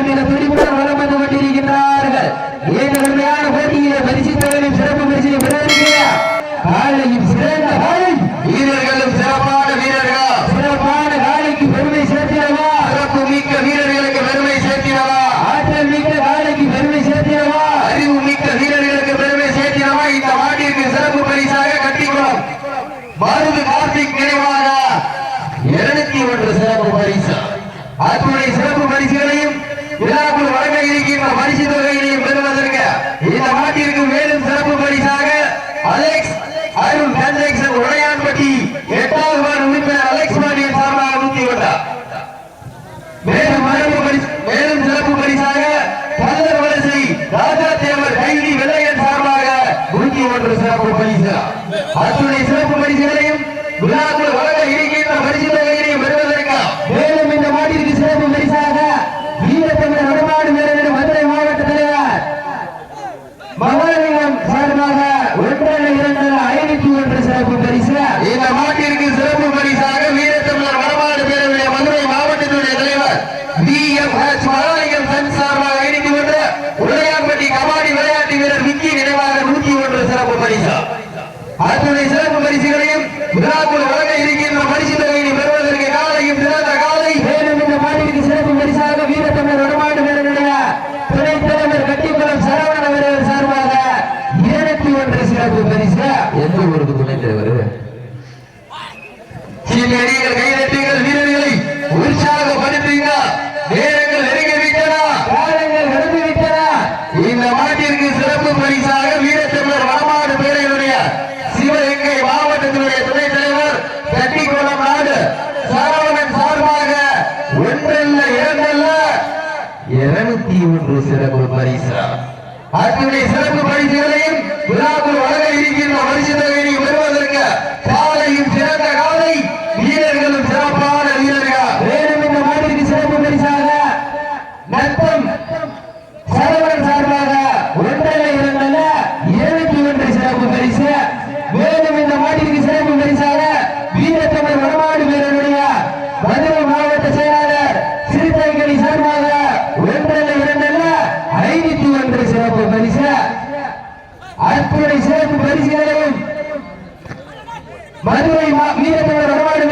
மிக துடிப்புடன் வளம் வந்து கொண்டிருக்கின்றார்கள் மிக பரிசு தொழிலில் சிறந்த எல்லாருக்கும் இருநூத்தி ஒன்று சிறப்பு பரிசா. ஆற்றினுடைய சிறப்பு பரிசுகளையும் விழாவில் வழங்க இருக்கின்ற பரிசு தொகை ஒன்றரை இரண்டல்ல ஐநூத்தி ஒன்று சிறப்பு பரிசு. அற்புதனை சிறப்பு பரிசுகளையும் மதுரை வீரத்தோட வடமாடு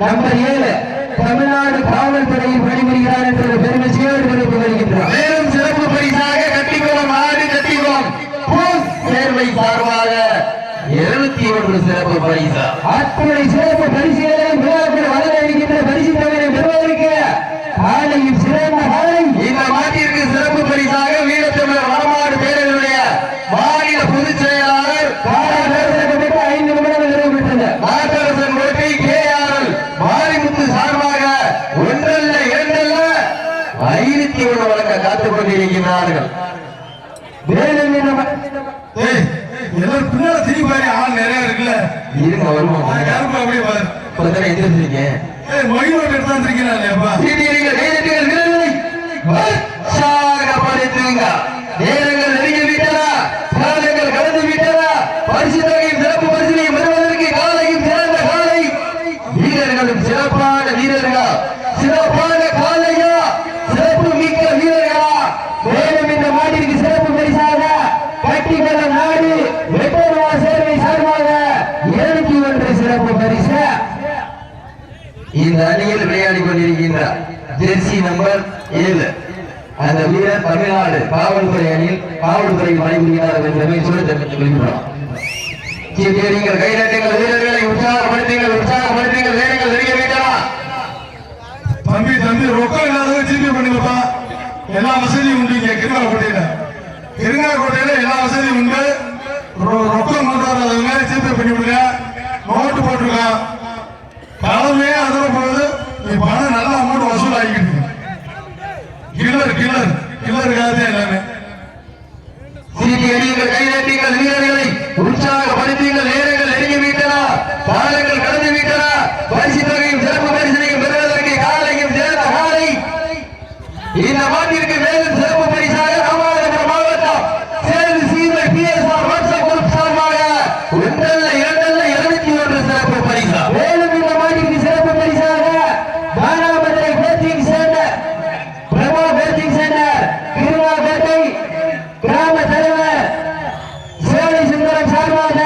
நம்பர் ஏழு. வருவோம் யாருப்பா அப்படியே பாரு இப்பதானே எந்திரிச்சிருக்கேன் ஏய் மகிழ்வோட்டு எடுத்து வந்திருக்கீங்களா இல்லையாப்பா சீட்டியடிகள் கைதட்டுங்கள் வீரர்களை உற்சாகப்படுத்துங்க நேரங்கள் நெருங்கி விட்டன காலங்கள் கடந்து விட்டன பரிசு தொகையும் சிறப்பு பரிசினையும் பெறுவதற்கு காலையும் சிறந்த காலை வீரர்களும் சிறப்பான வீரர்களா சிறப்பான காலையா சிறப்பு மிக்க வீரர்களா மேலும் இந்த மாட்டிற்கு சிறப்பு பரிசாக கட்டிக்கலம் நாடு வெட்டருவா சேர்வை சார்பாக இருநூத்தி ஒன்று சிறப்பு பரிசு இந்த அணியில் விளையாடி கொண்டிருக்கின்றார் ஜெர்சி நம்பர் ஏழு. அந்த வீரர் தமிழ்நாடு காவல்துறை அணியில் காவல்துறையில் பணிபுரிகிறார் என்பதை சொல்லி தெரிவித்துக் கொள்கிறோம் நீங்கள் கைதட்டுங்கள் வீரர்களை உற்சாகப்படுத்துங்கள் உற்சாகப்படுத்துங்கள் வேலைகள் தெரிய விட்டனா தம்பி தம்பி ரொக்கம் இல்லாதவங்க ஜிபி பண்ணுங்கப்பா. எல்லா வசதியும் உண்டு இங்க கிருங்காக்கோட்டையில கிருங்காக்கோட்டையில எல்லா வசதியும் உண்டு. ரொக்கம் கொண்டாடுறவங்க ஜிபி பண்ணி விடுங்க. நோட்டு போட்டிருக்கோம் காலமே அதிர போகுது. நீ பணம் நல்லா கில்லர் கில்லர் காதே தான் எல்லாமே சீட்டியடிங்கள் கைதட்டுங்கள் வீரர்களை உற்சாகப்படுத்துங்கள் நேரங்கள் நெருங்கி விட்டன பாருங்கள் கடந்து விட்டன பரிசு தொகையும் சிறப்பு பரிசனையும் பெறுவதற்கு காலையும் சேர்ந்த காலை இந்த மாட்டிற்கு மேலும் சிறப்பு பரிசாக ராமநாதபுரம் மாவட்டம் சேது சீமை பிஎஸ்ஆர் வாட்ஸ்அப் குரூப் சார்பாக ஒன்றல்ல இரண்டல்ல இருநூத்தி ஒன்று சிறப்பு பரிசா மேலும் இந்த மாட்டிற்கு சிறப்பு பரிசாக Manamadurai coaching centre Prabha coaching centre Thiruvakottai கிராம தலைவர் சேலை சுந்தரம் சார்பாக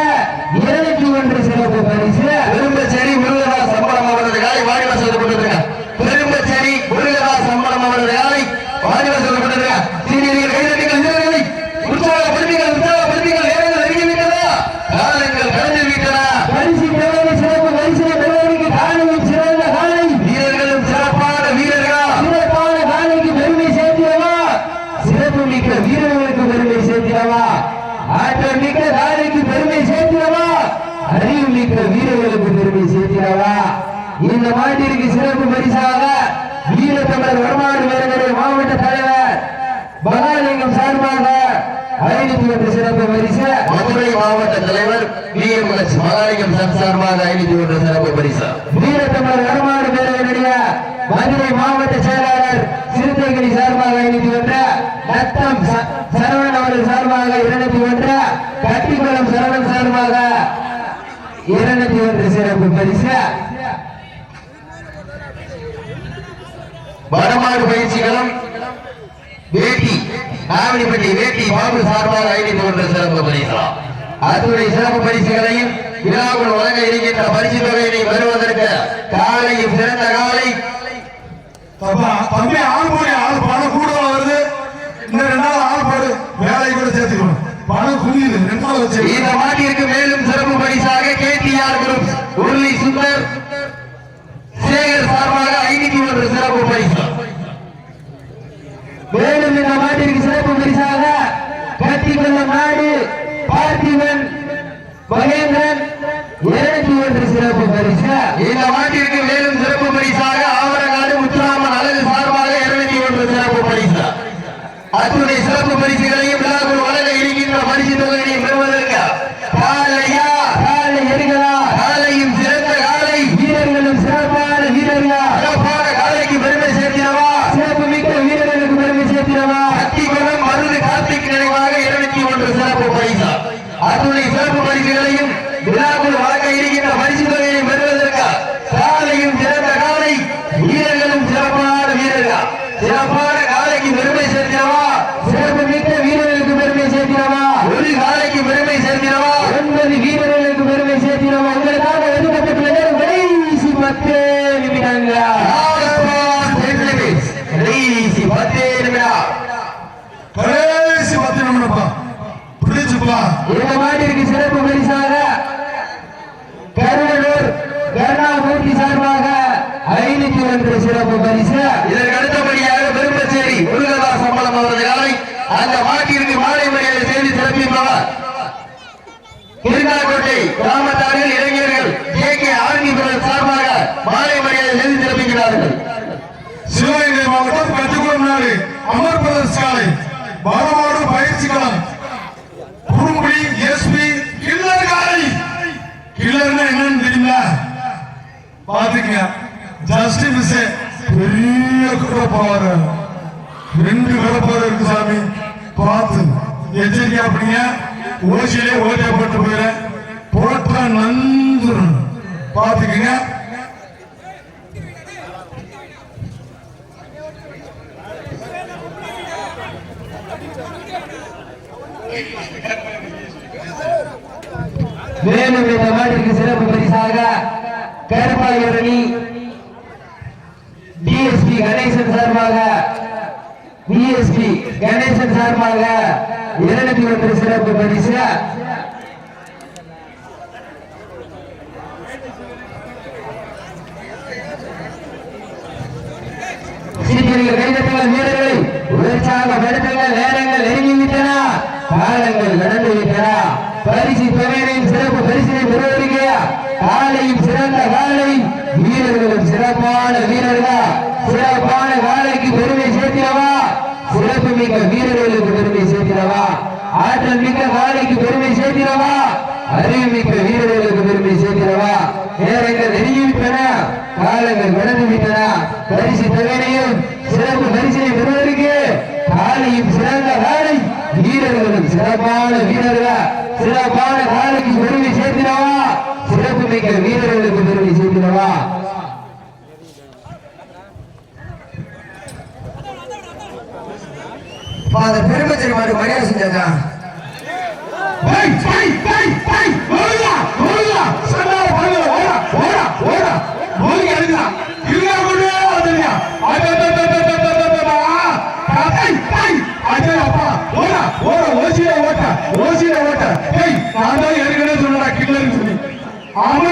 இருநூத்தி ஒன்று சிறப்பு பரிசு பெரும்பச்சேரி முருகதாஸ் சம்பளம் அவரது காலை வாடிவா சொல்லப்பட்டிருக்க பெரும்பச்சேரி முருகதாஸ் சம்பளம் அவரது காலை வாடிவா சொல்லப்பட்டிருக்க சீனியர்கள் கைதட்டுங்கள் வீரர்களை உற்சாகப்படுத்துங்கள் உற்சாகப்படுத்துங்கள் நேரங்கள் நெருங்கி விட்டதா காலங்கள் கடந்து விட்டன பரிசு பெறுவது சிறப்பு பரிசினை பெறுவதற்கு காலையில் சிறந்த காலை வீரர்களும் சிறப்பான வீரர்களா சிறப்பான காலைக்கு பெருமை சேர்த்திடவா சிறப்பு மிக்க வீரர்களுக்கு பெருமை சேர்த்திடவா ஆற்றல் மிக்க காலைக்கு பெருமை சேர்த்திடவா அறிவு மிக்க வீரர்களுக்கு பெருமை சேர்த்திடவா இந்த மாட்டிற்கு சிறப்பு பரிசாக வீரத்தமிழர் வருமான வீரர்களுடைய மாவட்ட தலைவர் மகாலிங்கம் சார்பாக ஐநூத்தி சிறப்பு பரிசு. மதுரை மாவட்ட தலைவர் பிஎம்எஸ் மகாலிங்கம் சார் சார்பாக ஐநூத்தி ஒன்று சிறப்பு பரிசா. வீரத்தமிழர் வருமான வீரர்களுடைய மதுரை மாவட்ட செயலாளர் சிறுத்தைகளி சார்பாக ஐநூத்தி ஒன்று நத்தம் ச- சரவணன் அவர்கள் சார்பாக இருநூத்தி ஒன்று கட்டிக்குளம் சரவணன் சார்பாக இருநூத்தி ஒன்று சிறப்பு பரிசு. வடமாடு பயிற்சிகளும் வேட்டி நாவடிப்பட்டி வேட்டி பாபு சார்பாக ஐநூத்தி ஒன்று சிறப்பு பரிசா. அத்துடைய சிறப்பு பரிசுகளையும் விழாக்குள் வழங்க இருக்கின்ற பரிசு தொகையினை வருவதற்கு காலையும் சிறந்த காலை. தம்பி ஆள் போடு ஆள் பணம் கூட வருது. இன்னும் ரெண்டு நாள் ஆள் போடு. வேலை கூட சேர்த்துக்கணும். பணம் குவியுது. ரெண்டு நாள் வச்சு இந்த மாட்டிற்கு மேலும் ಕೊನೆಯ வரவோடு பயிற்சிக்கலாம் குறும்புலி எஸ்பி கில்லர் காலை கில்லர்னா என்னன்னு தெரியுங்களா? பாத்துங்க ஜஸ்டிஸ் பெரிய குடப்பாறை ரெண்டு குடப்பாறை இருக்கு சாமி. பார்த்து. எச்சரிக்கை அப்படிங்க ஓசியிலே ஓட்டியா போட்டு போயிட போட்டா நந்துரும் பாத்துக்கங்க இருநூத்தி ஒன்று சிறப்பு பரிசு சீக்கிரம் கைதட்டுங்கள் வீரர்களை உற்சாகப்படுத்துங்கள் நேரங்கள் நெருங்கிவிட்டன காலங்கள் நடந்து விட்டன பரிசு தொகையின் சிறப்பு பரிசினை பெறுவதற்கு காலையும் சிறந்த காலை வீரர்களும் சிறப்பான வீரர்களா சிறப்பான காலைக்கு பெருமை சேர்த்திடவா சிறப்பு மிக்க வீரர்களுக்கு பெருமை சேர்க்கிறவா ஆற்றல் மிக்க காலைக்கு பெருமை சேர்க்கிறவா அறிவு மிக்க வீரர்களுக்கு பெருமை சேர்க்கிறவா நேரங்கள் நெருங்கிவிட்டன காலங்கள் கடந்து விட்டன பரிசு தொகையினையும் சிறப்பு பரிசினை பெறுவதற்கு காலையும் சிறந்த காலை வீரர்களும் சிறப்பான வீரர்களா. சிறப்பான காலைக்கு பெருமை சேர்க்கிறவா சிறப்பு மிக்க வீரர்களுக்கு பெருமை சேர்க்கிறவா அந்த பெருமை தெரியுமா மரியாதை செஞ்சாச்சா ஓட்ட ஓசியில ஓட்ட ஏய் நான் தான் ஏற்கனவே சொன்னா கிள்ளன்னு சொல்லி ஆமா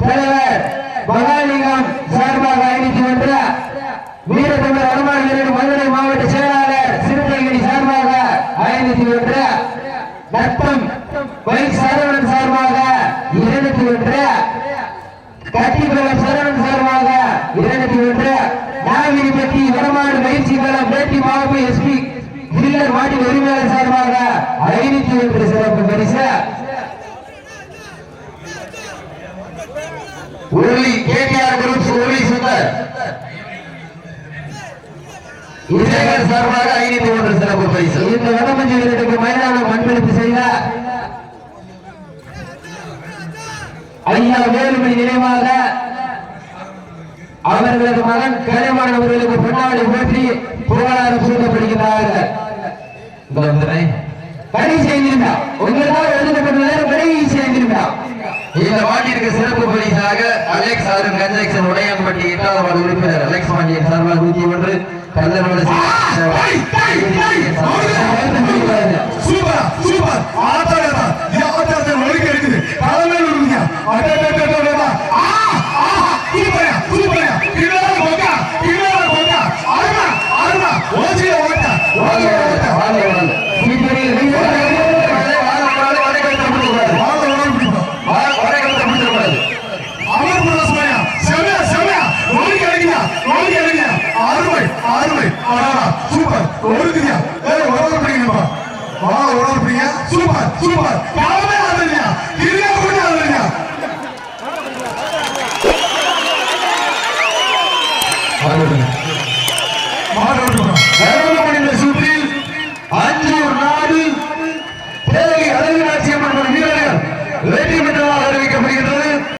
தலைவர் மகாலிங்கம் சார்பாக ஐநூத்தி ஒன்று வீரத்தமிழர் வருமாறு நிறுவன மதுரை மாவட்ட செயலாளர் சிறுத்தைகிரி சார்பாக ஐநூத்தி ஒன்று நத்தம் வை சரவணன் சார்பாக இருநூத்தி ஒன்று கட்டிக்குளம் சரவணன் சார்பாக இருநூத்தி ஒன்று நாகிரிப்பட்டி வடமாடு பயிற்சி களம் பேட்டி மாவட்ட எஸ்பி கில்லர் மாட்டி உரிமையாளர் சார்பாக ஐநூத்தி ஒன்று சிறப்பு பரிசு உருளி கேடிஆர் குரூப்ஸ் உருளி சுந்தர். விஜயகர் சார்பாக ஐநூத்தி ஒன்று சிறப்பு பரிசு. இந்த வடமஞ்சு வீரருக்கு மைதானம் மண்பெடுத்து செய்த ஐயா வேலுமணி நினைவாக அவர்களது மகன் கலைமான் அவர்களுக்கு பொன்னாடி போற்றி புகழாரம் சூட்டப்படுகிறார்கள். கடைசி ஐந்திருந்தா உங்களுக்காக எழுதப்பட்ட நேரம் கடைசி ஐந்திருந்தா இந்த மாட்டிற்கு சிறப்பு அலெக்ஸ் அருண் கன்ஜெக்ஷன் உடையான்பட்டி எட்டாவது வார்டு உறுப்பினர் அலெக்ஸ் பாண்டியன் சார்பாக நூத்தி ஒன்று கல்லனோட